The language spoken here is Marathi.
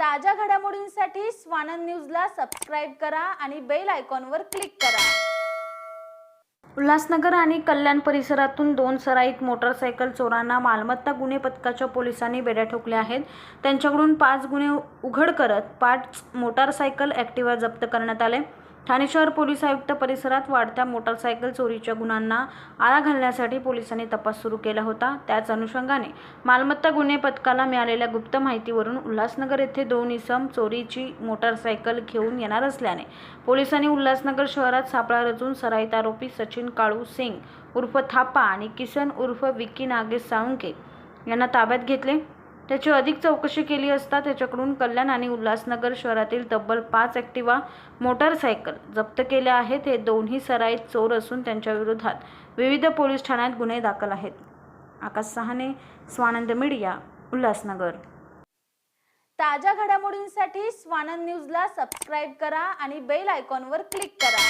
ताज्या घडामोडींसाठी स्वानंद न्यूजला सबस्क्राईब करा आणि बेल आयकॉनवर क्लिक करा. उल्हासनगर आणि कल्याण परिसरातून दोन सराईत मोटरसायकल चोरांना मालमत्ता गुन्हे पथकाच्या पोलिसांनी बेड्या ठोकल्या आहेत. त्यांच्याकडून पाच गुन्हे उघड करत पाच मोटारसायकल ॲक्टिवा जप्त करण्यात आले. ठाणे शहर पोलीस आयुक्त परिसरात वाढत्या मोटारसायकल चोरीच्या गुन्ह्यांना आळा घालण्यासाठी पोलिसांनी तपास सुरू केला होता. त्याच अनुषंगाने मालमत्ता गुन्हे पथकाला मिळालेल्या गुप्त माहितीवरून उल्हासनगर येथे दोन इसम चोरीची मोटारसायकल घेऊन येणार असल्याने पोलिसांनी उल्हासनगर शहरात सापळा रचून सराईत आरोपी सचिन काळू सिंग उर्फ थापा आणि किसन उर्फ विकी नागेश साळुंके यांना ताब्यात घेतले. त्याची अधिक चौकशी केली असता त्याच्याकडून कल्याण आणि उल्हासनगर शहरातील तब्बल पाच ॲक्टिवा मोटारसायकल जप्त केल्या आहेत. हे दोन्ही सराईत चोर असून त्यांच्या विरोधात विविध पोलीस ठाण्यात गुन्हे दाखल आहेत. आकाश सहाने स्वानंद मीडिया उल्हासनगर. ताज्या घडामोडींसाठी स्वानंद न्यूजला सबस्क्राईब करा आणि बेल आयकॉनवर क्लिक करा.